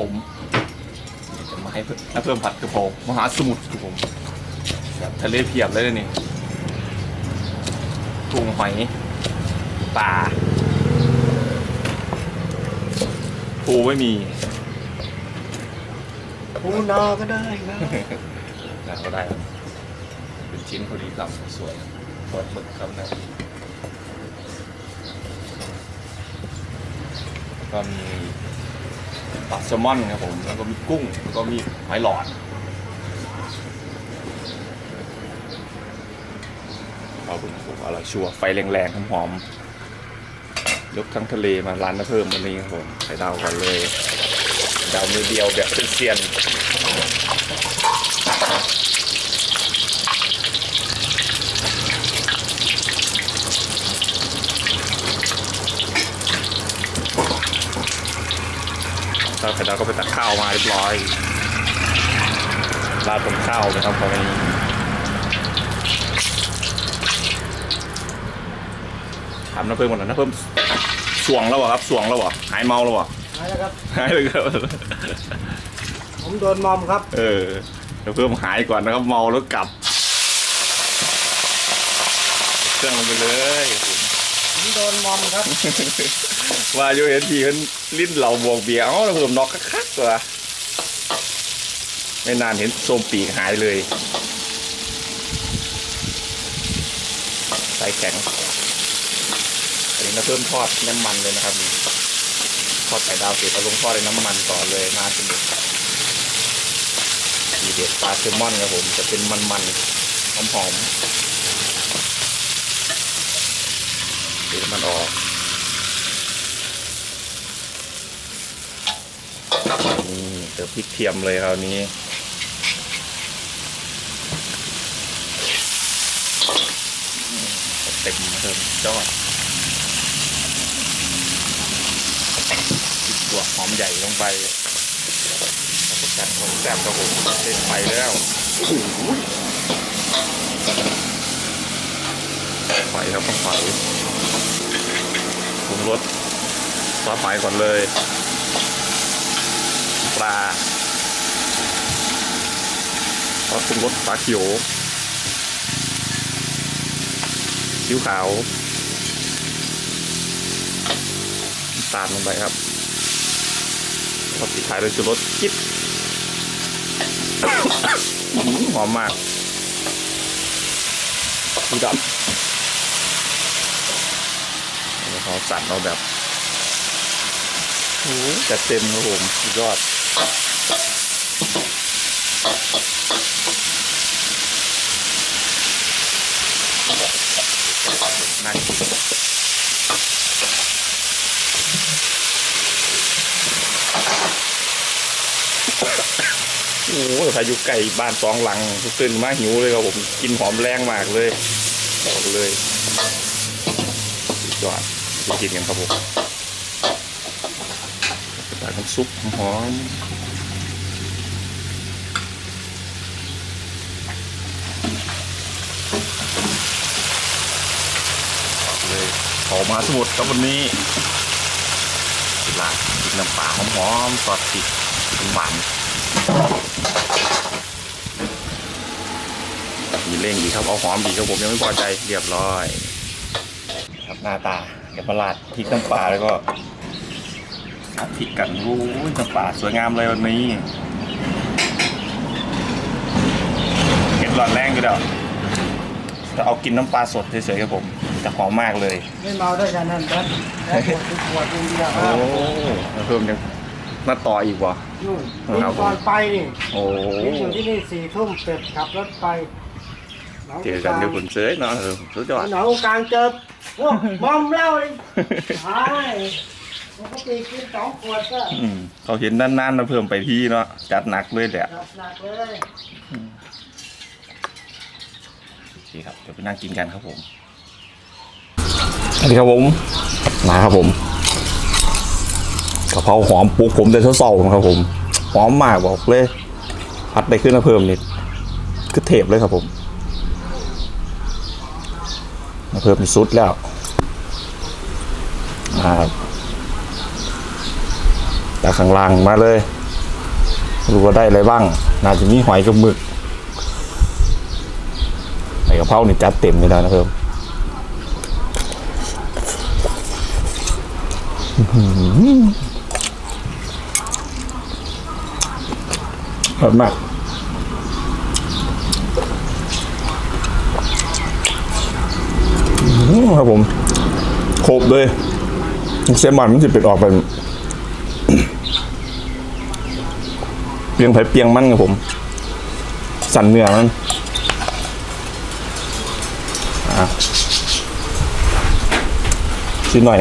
ผมจะมาให้เพิ่มเพิ่มผัดกระเพรามหาสมุทรครับผมแบบทะเลเพียบเลยนะนี่กุ้งหอยปลาปูไม่มีปูนาก็ได้นะนะก็ได้ครับเป็นชิ้นพอดีคำสวยสวยหมึกครับนะก็มี ปลาแซลมอนครับผมแล้วก็มีกุ้งแล้วก็มีหอยหลอดเอาคุณผมอร่อยชัวร์ไฟแรงๆหอมๆยกทั้งทะเลมาร้านน้ำเพิ่มวันนี้ครับผมใส่ดาวก่อนเลยดาวมือเดียวแบบเป็นเซียนตอนไข่ดาวก็ไปตักข้าวมาเรียบร้อยราดบนข้าวนะครับตอนนี้ถามน้ำเพิ่มก่อนนะน้ำเพิ่มสวงแล้วเหรอครับสวงแล้วเหรอหายเมาแล้วเหรอหายแล้วครับหายเลยครับผมโดนมอมครับ เออน้ำเพิ่มหายก่อนนะครับเมาแล้วกลับ เครื่องลงไปเลย ผมโดนมอมครับ ว่าอยู่เห็นทีเห็นลิ้นเหล่าบวกเบียร์เอ้าน้ำเพิ่มนอกคักๆตัวไม่นานเห็นโซมปีกหายเลยใส่แข็งอันนี้เราเพิ่มทอดน้ำมันเลยนะครับทอดไข่ดาวเสร็จเอาลงทอดในน้ำมันต่อเลยมาสนุกดีเด็ดปลาแซลมอนครับผมจะเป็นมันๆหอมๆเดี๋ยวมันออกนี่เติมพริกเทียมเลยคราวนี้เต็มเติมยอดติดตัวหอมใหญ่ลงไปรับประกันของแซ่บครับผมเล่นไปแล้วไฟครับต้องไฟ ปรุงรสซอสไฟก่อนเลย ปลาซอสปรุงรสปลาเขียวซีอิ๊วขาวตาลลงไปครับแล้วก็ปิดท้ายด้วยชูรสจิ๊บหอหอมมากดูดับแล้ว เขาสั่นเราแบบโอ้โหจัดเต็มครับผมสุดยอดน่ากินโอ้โหพายุไก่บ้านสองหลังตื่นมาหิวเลยครับผม กินหอมแรงมากเลยบอกเลยสุดยอด ไปกินกันครับผมตาน้ำซุปหอมเลยออกมาสมุดครับวันนี้ลาดน้ำปลาหอมๆซอสพริกหวานมีเร่งดีครับเอาหอมดีครับผมยังไม่พอใจเรียบร้อย ครับหน้าตา เดี๋ยวมาลาดพริกน้ำปลาแล้วก็ผัดพริกกันโอ้ยน้ำปลาสวยงามเลยวันนี้เห็ดหลอดแรงอยู่เดี๋ยวจะเอากินน้ำปลาสดเฉยๆครับผมจะหอมมากเลย ไม่เมาด้วยกันนั่นครับแล้วขวดทุกขวดอินเดียคโอ้รับเพิ่มยังมาต่ออีกวะนู่นครับก่อนไปนี่โอ้นี่อยู่ที่นี่สี่ทุ่มเสร็จขับรถไปหงเจอกันเดี๋ยวคุณเจ๊เนาะเออสุดยอดหนองกลางเจอ พวกมอมเหล้าเลยใช่ปกติกินสองขวดก็อืมเขาเห็นด้านนั้นเราเพิ่มไปที่เนาะจัดหนักเลยแหละ หนักๆเลยโอเคครับ เดี๋ยวไปนั่งกินกันครับผม สวัสดีครับผม มาครับผมกะเพราหอมปลุกผมแต่เช้าๆนะครับผม หอมมากบอกเลยผัดได้ขึ้นมาเพิ่มนิดคือเทปเลยครับผมมา เพิ่มเป็นซุดแล้วอ่าจากข้างล่างมาเลย รู้ว่าได้อะไรบ้าง น่าจะมีหอยกับหมึกใส่กะเพรานี่จัดเต็มเลยนะเพิ่มอื้อหืออร่อยมากอื้อ ครับผมครบเลยเซลมอนมันจะเป็นออกเป็นเปียงไผ่เปียงมันครับผม สันเนื้อมันอะชิ้นหน่อย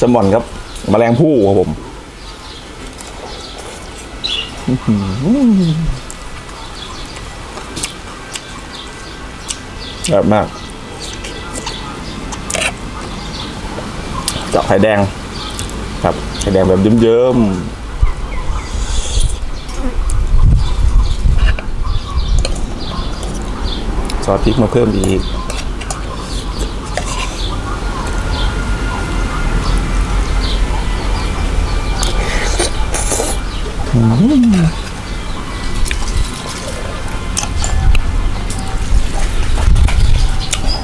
สมอนครับมแมลงผู้ครับผมอื้อหือแบบมาก จาะไข่แดง ครับไข่แดงแบบเยิ้มๆซอสพริกมาเพิ่มอีก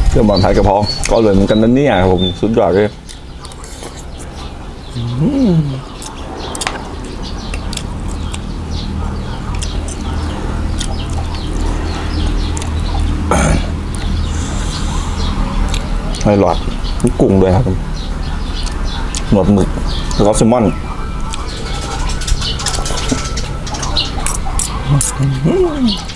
เครื่องบอลไทยกระเพาะก็เลยเหมือนกันนั่นเนี่ยครับผมสุดยอดเลย อืมไม่หลอดมีกุ้งด้วยครับ หนวดหมึก แล้วก็แซลมอนสุก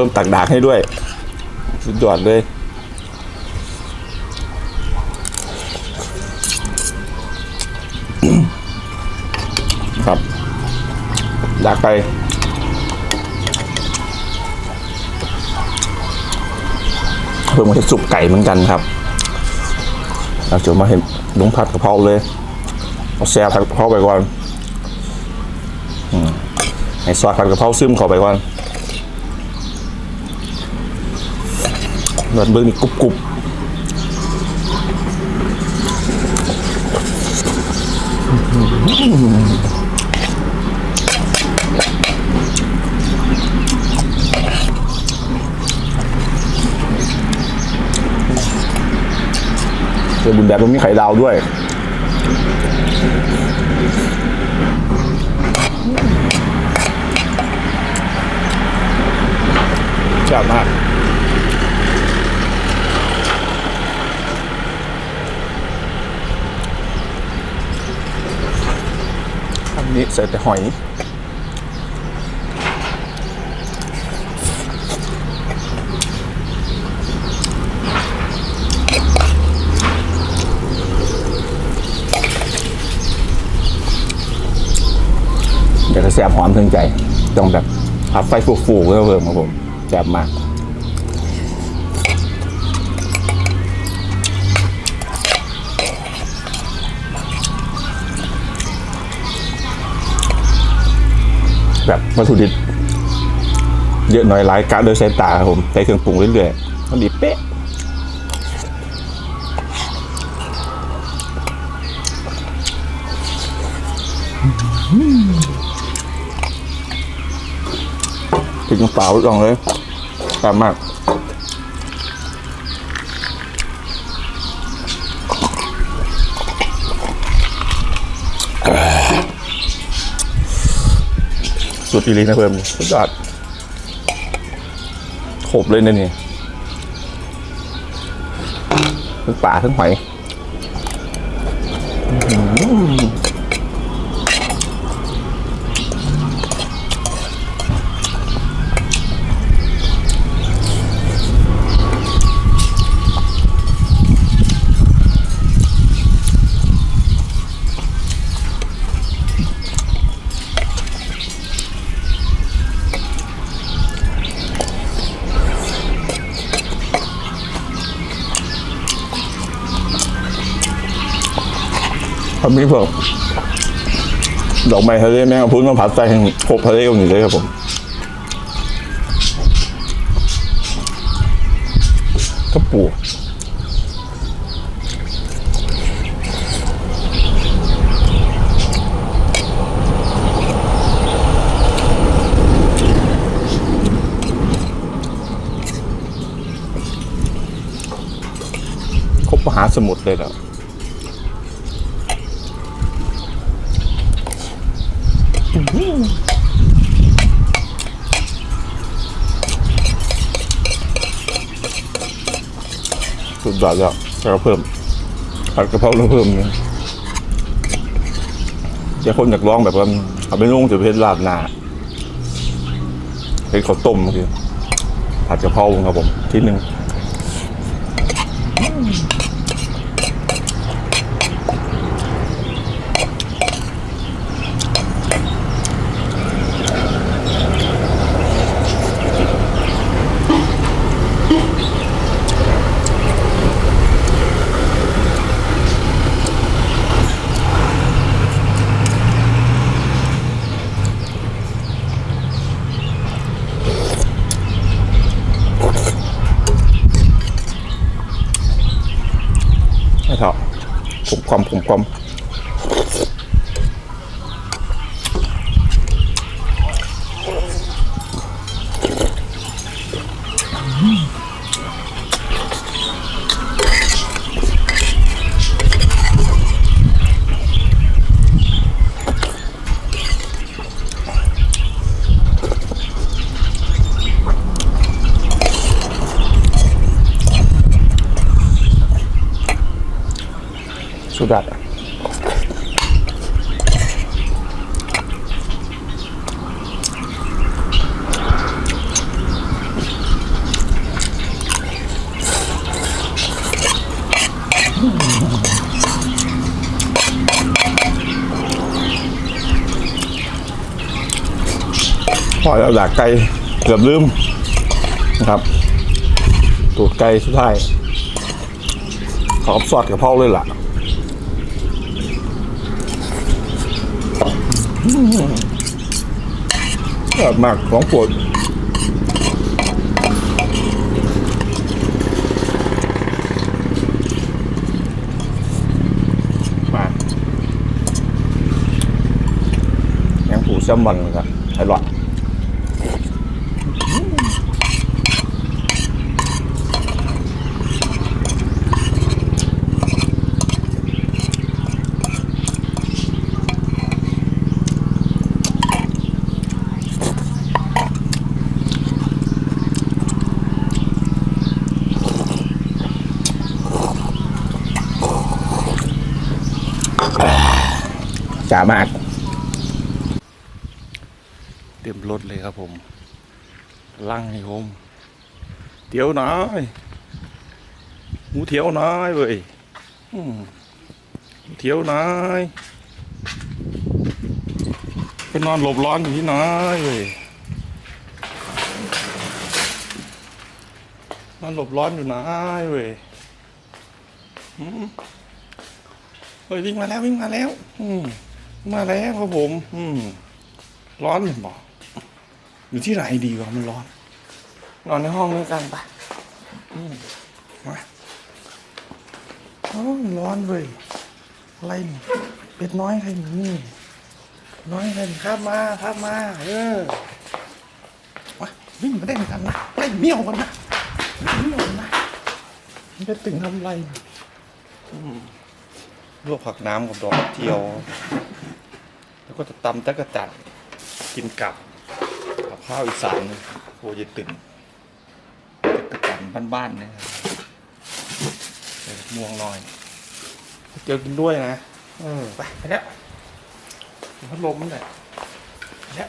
พิ่มตักดากให้ด้วย สุดยอดเลยครับดากไป เพิ่มมาเห็ดสุกไก่เหมือนกันครับเราจะมาเห็นลุงผัดกะเพราเลยเอาแซ่บผัดกะเพราไปก่อนอให้ซอสผัดกะเพราซึมเข้าไปก่อน เลือดเบิ้งนี่กรุบกรุบเจอบุญแบบมันมีไข่ดาวด้วยชอบมาก นี้ใส่แต่หอย อยากจะแสบหอมถึงใจ ต้องแบบผัดไฟฟูๆเพิ่มครับผมแสบมาก วัตถุดิบเยอะหน่อยหลายกะโดยสายตาครับผมใส่เครื่องปรุงเรื่อยๆมันดีเป๊ะพริกน้ำเปล่าลองเลยตามมาก สุดอีหลีนะเพิ่มสุดยอดขบเลยนะนี่ทั้งป่าทั้งหอย ทำนี้เพิ่มดอกไม้ทะเลแมงกะพรุนมาผัดใส่ห่งครบทะเลตรงนี้เลยครับผมกระปูครบมหาสมุทรเลยเหร สุดยอดแล้วแล้วเพิ่มผัดกะเพราแล้วเพิ่มเนี่ยจะคนอยากลองแบบว่าเอาไปนุ่งถือเพชรลาดหน้าเป็นข้าวต้มคือกี้ผัดกะเพราครับผมที่หนึ่ง ไม่เท่าผมความผมความ สุดยอดพอแล้วดักไก่เกือบลืมนะครับตูดไก่สุดท้ายขอสอดกับเพราเลยล่ะ แบบมากของโปรดมายังผูแซลมอนครับอร่อย จ๋ามากเต็มรถเลยครับผมลั่งให้ผมเที่ยวน้อยหมูเที่ยวน้อยเว้ยเที่ยวน้อยไปนอนหลบร้อนอยู่ที่น้อยเว้ยนอนหลบร้อนอยู่น้อยเว้ย เฮ้ยวิ่งมาแล้ววิ่งมาแล้ว อืมมาแล้วครับผม อืม ร้อนบอกอยู่ที่ไหนดีวะมันร้อน นอนในห้องด้วยกันปะอืมมาโอ้ยร้อนเว้ยอะไรนี่เป็ดน้อยใครนี่น้อยใครนี่ครับมาครับมา เออมาวิ่งมาเล่นกันนะไล่เมี่ยวกันนะไล่เมี่ยวกันนะมันจะตึงทำไรอืม ลวกผักน้ำกับดอกกระเจียว แล้วก็จะตำตะกะจัดกินกับกับข้าวอีสานโอ้ยตึงตะกะจันบ้านๆนะครับใส่ม่วงหน่อยเจียวกินด้วยนะเออไปไปแล้วพัดลมมันแหละไปแล้ว